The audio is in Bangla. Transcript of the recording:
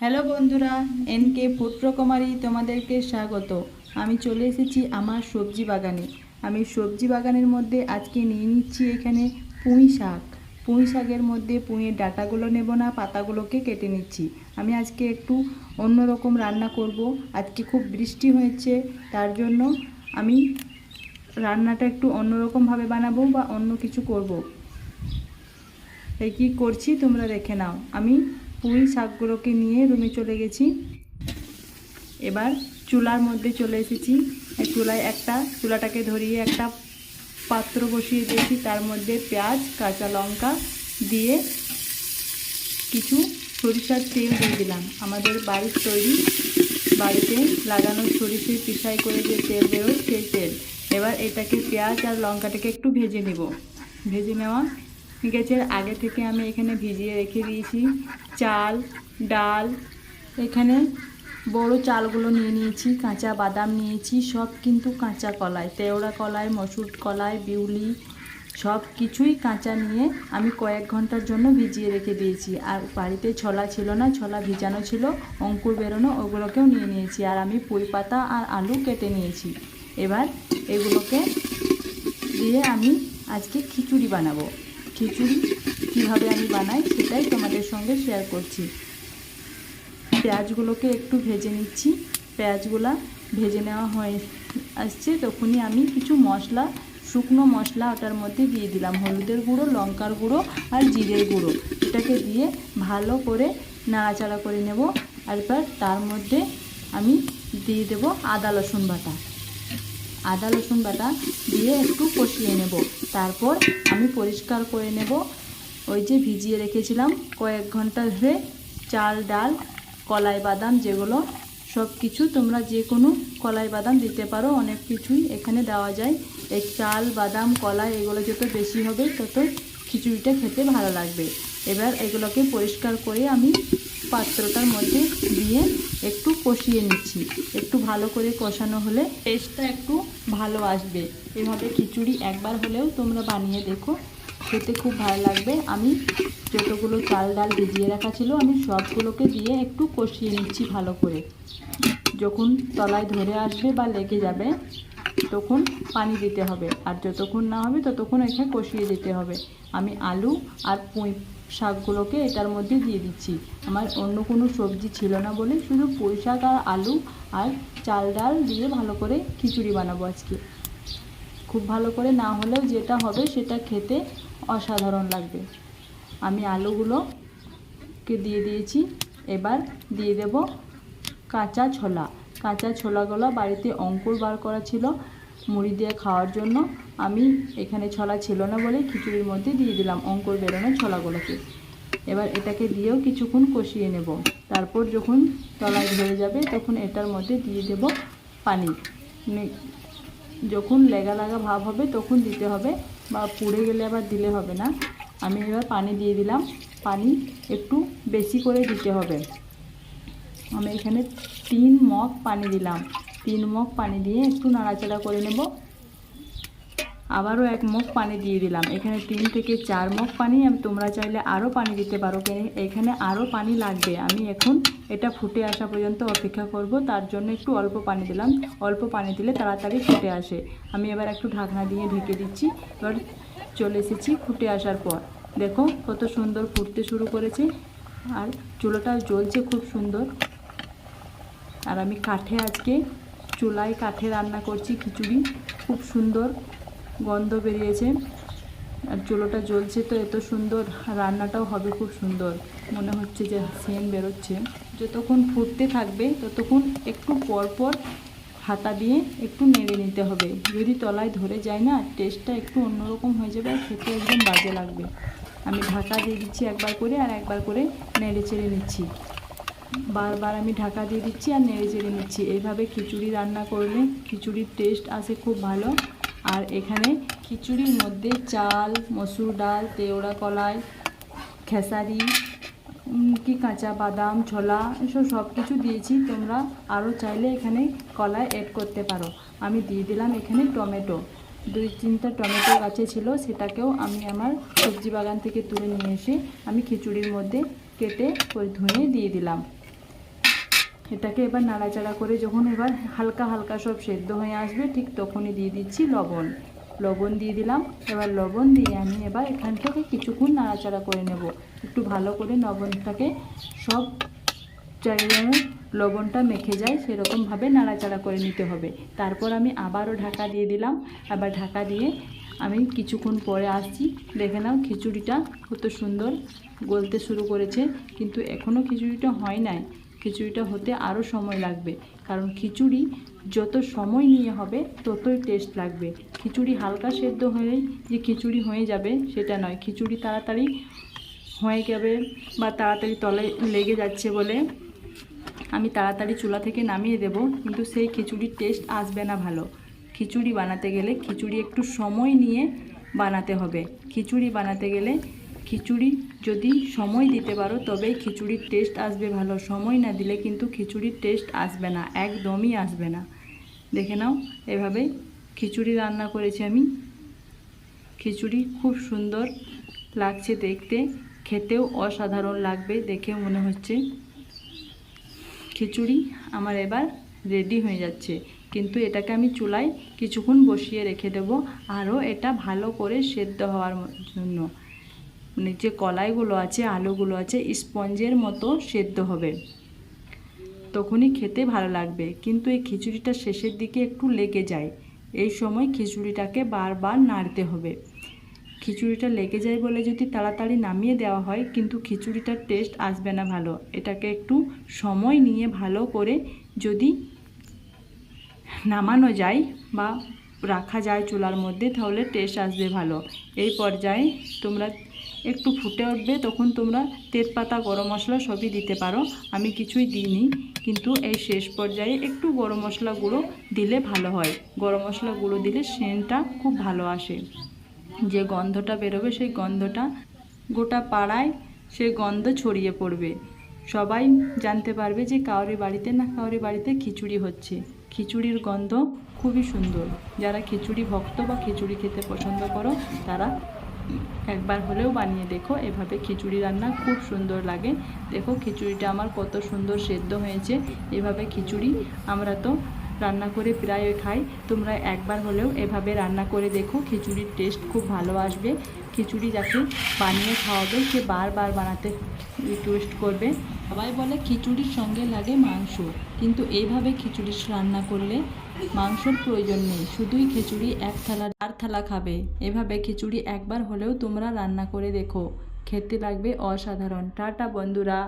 হ্যালো বন্ধুরা, এন কে পুত্রকুমারী তোমাদেরকে স্বাগত। আমি চলে এসেছি আমার সবজি বাগানে। আমি সবজি বাগানের মধ্যে আজকে নিয়ে নিচ্ছি এখানে পুঁই শাক। পুঁই শাকের মধ্যে পুঁইয়ের ডাটাগুলো নেব না, পাতাগুলোকে কেটে নিচ্ছি। আমি আজকে একটু অন্যরকম রান্না করব। আজকে খুব বৃষ্টি হয়েছে, তার জন্য আমি রান্নাটা একটু অন্যরকমভাবে বানাবো বা অন্য কিছু করব। এই কী করছি তোমরা দেখে নাও। আমি পুঁই শাকগুলোকে নিয়ে রুমে চলে গেছি। এবার চুলার মধ্যে চলে এসেছি। চুলায় একটা, চুলাটাকে ধরিয়ে একটা পাত্র বসিয়ে দিয়েছি। তার মধ্যে পেঁয়াজ, কাঁচা লঙ্কা দিয়ে কিছু সরিষার তেল দিয়ে দিলাম। আমাদের বাড়ির তৈরি বাড়িতে লাগানো সরিষে পিসাই করে যে তেল বেরোয় সেই তেল। এবার এটাকে পেঁয়াজ আর লঙ্কাটাকে একটু ভেজে নেব। ভেজে নেওয়া আছে? আগে থেকে আমি এখানে ভিজিয়ে রেখে দিয়েছি। চাল, ডাল, এখানে বড় চালগুলো নিয়ে নিয়েছি, কাঁচা বাদাম নিয়েছি, সব কিন্তু কাঁচা কলাই, তেওড়া কলাই, মসুর কলাই, বিউলি, সব কিছুই কাঁচা নিয়ে আমি কয়েক ঘণ্টার জন্য ভিজিয়ে রেখে দিয়েছি। আর বাড়িতে ছোলা ছিল না, ছোলা ভিজানো ছিল, অঙ্কুর বেরোনো, ওগুলোকেও নিয়ে নিয়েছি। আর আমি পুঁই পাতা আর আলু কেটে নিয়েছি। এবার এগুলোকে দিয়ে আমি আজকে খিচুড়ি বানাবো। খিচুড়ি কীভাবে আমি বানাই সেটাই তোমাদের সঙ্গে শেয়ার করছি। পেঁয়াজগুলোকে একটু ভেজে নিচ্ছি। পেঁয়াজগুলা ভেজে নেওয়া হয়ে আসছে, তখনই আমি কিছু মশলা, শুকনো মশলা ওটার মধ্যে দিয়ে দিলাম। হলুদের গুঁড়ো, লঙ্কার গুঁড়ো আর জিরের গুঁড়ো। এটাকে দিয়ে ভালো করে নাড়াচাড়া করে নেব। আর তার মধ্যে আমি দিয়ে দেব আদা, রসুন বাটা। আদা রসুন বাটা দিয়ে একটু কষিয়ে নেব। তারপর আমি পরিষ্কার করে নেব। ওই যে ভিজিয়ে রেখেছিলাম কয়েক ঘণ্টা ধরে চাল, ডাল, কলাই বাদাম যেগুলো সব কিছু তোমরা যে কোনো কলাই বাদাম দিতে পারো, অনেক কিছুই এখানে দেওয়া যায়। এই চাল, বাদাম, কলাই এগুলো যত বেশি হবে তত খিচুড়িটা খেতে ভালো লাগবে। এবার এগুলোকে পরিষ্কার করে আমি পাত্রটার মধ্যে দিয়ে একটু কষিয়ে নিচ্ছি। একটু ভালো করে কষানো হলে টেস্টটা একটু ভালো আসবে। এভাবে খিচুড়ি একবার হলেও তোমরা বানিয়ে দেখো। খেতে খুব ভালো লাগবে। আমি যতগুলো চাল ডাল ভিজিয়ে রাখা ছিল, আমি সবগুলোকে দিয়ে একটু কষিয়ে নিচ্ছি ভালো করে। যখন তলায় ধরে আসবে বা লেগে যাবে, তখন পানি দিতে হবে। আর যতক্ষণ না হবে, ততক্ষণ এখানে কষিয়ে দিতে হবে। আমি আলু আর পুঁই শাকগুলোকে এটার মধ্যে দিয়ে দিচ্ছি। আমার অন্য কোনো সবজি ছিল না বলে শুধু পুঁই শাক আর আলু আর চাল ডাল দিয়ে ভালো করে খিচুড়ি বানাবো আজকে। খুব ভালো করে না হলেও যেটা হবে সেটা খেতে অসাধারণ লাগবে। আমি আলুগুলোকে দিয়ে দিয়েছি। এবার দিয়ে দেব কাঁচা ছোলা। কাঁচা ছোলাগুলো বাড়িতে অঙ্কুর বার করা ছিল। মুড়ি দিয়ে খাওয়ার জন্য আমি এখানে ছলা ছিল না বলে খিচুড়ির মধ্যে দিয়ে দিলাম অঙ্কুর বেরোনো ছলাগুলোকে। এবার এটাকে দিয়েও কিছুক্ষণ কষিয়ে নেব। তারপর যখন তলায় ধরে যাবে তখন এটার মধ্যে দিয়ে দেব পানি। যখন লেগা লাগা ভাব হবে তখন দিতে হবে বা পুড়ে গেলে আবার দিলে হবে না। আমি এবার পানি দিয়ে দিলাম। পানি একটু বেশি করে দিতে হবে। আমি এখানে তিন মগ পানি দিলাম। তিন মগ পানি দিয়ে একটু নাড়াচাড়া করে নেব। আবারও এক মগ পানি দিয়ে দিলাম। এখানে তিন থেকে চার মগ পানি, আমি তোমরা চাইলে আরও পানি দিতে পারো। এখানে আরও পানি লাগবে। আমি এখন এটা ফুটে আসা পর্যন্ত অপেক্ষা করব। তার জন্য একটু অল্প পানি দিলাম। অল্প পানি দিলে তাড়াতাড়ি ফুটে আসে। আমি এবার একটু ঢাকনা দিয়ে ঢেকে দিচ্ছি। এবার চলে এসেছি ফুটে আসার পর। দেখো কত সুন্দর ফুটতে শুরু করেছে। আর চুলোটা জ্বলছে খুব সুন্দর। আর আমি কাঠে আজকে চুলায় কাঠে রান্না করছি খিচুড়ি। খুব সুন্দর গন্ধ বেরিয়েছে। আর চুলোটা জ্বলছে তো, এত সুন্দর রান্নাটাও হবে খুব সুন্দর। মনে হচ্ছে যে সেন বেরোচ্ছে। যতক্ষণ ফুটতে থাকবে, ততক্ষণ একটু পর পর হাতা দিয়ে একটু নেড়ে নিতে হবে। যদি তলায় ধরে যায় না, টেস্টটা একটু অন্যরকম হয়ে যাবে আর খেতে একদম বাজে লাগবে। আমি ঢাকা দিয়ে দিচ্ছি একবার করে আর একবার করে নেড়ে চেড়ে নিচ্ছি। বারবার আমি ঢাকা দিয়ে দিচ্ছি আর নেড়ে চেড়ে নিচ্ছি। এইভাবে খিচুড়ি রান্না করলে খিচুড়ির টেস্ট আসে খুব ভালো। আর এখানে খিচুড়ির মধ্যে চাল, মসুর ডাল, তেওড়া কলাই, খেসারি কি কাঁচা বাদাম, ছোলা, এসব সব কিছু দিয়েছি। তোমরা আরও চাইলে এখানে কলাই অ্যাড করতে পারো। আমি দিয়ে দিলাম এখানে টমেটো। দুই তিনটা টমেটো গাছে ছিল, সেটাকেও আমি আমার সবজি বাগান থেকে তুলে নিয়ে এসে আমি খিচুড়ির মধ্যে কেটে করে ধুয়ে দিয়ে দিলাম। এটাকে এবার নাড়াচাড়া করে যখন এবার হালকা হালকা সব সেদ্ধ হয়ে আসবে, ঠিক তখনই দিয়ে দিচ্ছি লবণ। লবণ দিয়ে দিলাম। এবার লবণ দিয়ে আমি এবার এখান থেকে কিছুক্ষণ নাড়াচাড়া করে নেব। একটু ভালো করে লবণটাকে সব জায়গায় লবণটা মেখে যায়, সেরকমভাবে নাড়াচাড়া করে নিতে হবে। তারপর আমি আবারও ঢাকা দিয়ে দিলাম। আবার ঢাকা দিয়ে আমি কিছুক্ষণ পরে আসছি। দেখে নাও খিচুড়িটা কত সুন্দর গলতে শুরু করেছে। কিন্তু এখনও খিচুড়িটা হয় নাই। খিচুড়িটা হতে আরও সময় লাগবে। কারণ খিচুড়ি যত সময় নিয়ে হবে, ততই টেস্ট লাগবে। খিচুড়ি হালকা সেদ্ধ হলেই যে খিচুড়ি হয়ে যাবে, সেটা নয়। খিচুড়ি তাড়াতাড়ি হয়ে যাবে বা তাড়াতাড়ি তলে লেগে যাচ্ছে বলে আমি তাড়াতাড়ি চুলা থেকে নামিয়ে দেব, কিন্তু সেই খিচুড়ির টেস্ট আসবে না ভালো। খিচুড়ি বানাতে গেলে খিচুড়ি একটু সময় নিয়ে বানাতে হবে। খিচুড়ি বানাতে গেলে খিচুড়ি যদি সময় দিতে পারো, তবেই খিচুড়ির টেস্ট আসবে ভালো। সময় না দিলে কিন্তু খিচুড়ির টেস্ট আসবে না, একদমই আসবে না। দেখে নাও, এভাবে খিচুড়ি রান্না করেছি আমি। খিচুড়ি খুব সুন্দর লাগছে দেখতে, খেতেও অসাধারণ লাগবে দেখে মনে হচ্ছে। খিচুড়ি আমার এবার রেডি হয়ে যাচ্ছে, কিন্তু এটাকে আমি চুলায় কিছুক্ষণ বসিয়ে রেখে দেবো, আরও এটা ভালো করে সেদ্ধ হওয়ার জন্য। মানে যে কলাইগুলো আছে, আলুগুলো আছে, স্পঞ্জের মতো সেদ্ধ হবে। তখনই খেতে ভালো লাগবে। কিন্তু এই খিচুড়িটা শেষের দিকে একটু লেগে যায়। এই সময় খিচুড়িটাকে বারবার নাড়তে হবে। খিচুড়িটা লেগে যায় বলে যদি তাড়াতাড়ি নামিয়ে দেওয়া হয়, কিন্তু খিচুড়িটার টেস্ট আসবে না ভালো। এটাকে একটু সময় নিয়ে ভালো করে যদি নামানো যায় বা রাখা যায় চুলার মধ্যে, তাহলে টেস্ট আসবে ভালো। এই পর্যায়ে তোমরা একটু ফুটে উঠবে, তখন তোমরা তেজপাতা, গরম মশলা সবই দিতে পারো। আমি কিছুই দিইনি, কিন্তু এই শেষ পর্যায়ে একটু গরম মশলা গুঁড়ো দিলে ভালো হয়। গরম মশলা গুঁড়ো দিলে সেনটা খুব ভালো আসে। যে গন্ধটা বেরোবে, সেই গন্ধটা গোটা পাড়ায় সেই গন্ধ ছড়িয়ে পড়বে। সবাই জানতে পারবে যে কাউরি বাড়িতে না কাউরি বাড়িতে খিচুড়ি হচ্ছে। খিচুড়ির গন্ধ খুবই সুন্দর। যারা খিচুড়ি ভক্ত বা খিচুড়ি খেতে পছন্দ করো, তারা একবার হলেও বানিয়ে দেখো। এভাবে খিচুড়ি রান্না খুব সুন্দর লাগে। দেখো খিচুড়িটা আমার কত সুন্দর সেদ্ধ হয়েছে। এভাবে খিচুড়ি আমরা তো রান্না করে প্রায় খাই। তোমরা একবার হলেও এভাবে রান্না করে দেখো। খিচুড়ির টেস্ট খুব ভালো আসবে। খিচুড়ি যাকে বানিয়ে খাওয়াবে, সে বারবার বানাতে রিকোয়েস্ট করবে। সবাই বলে খিচুড়ির সঙ্গে লাগে মাংস, কিন্তু এইভাবে খিচুড়ি রান্না করলে মাংসর প্রয়োজন নেই। শুধুই খিচুড়ি এক থালা আর থালা খাবে। এভাবে খিচুড়ি একবার হলেও তোমরা রান্না করে দেখো। খেতে লাগবে অসাধারণ। টাটা, বন্ধুরা।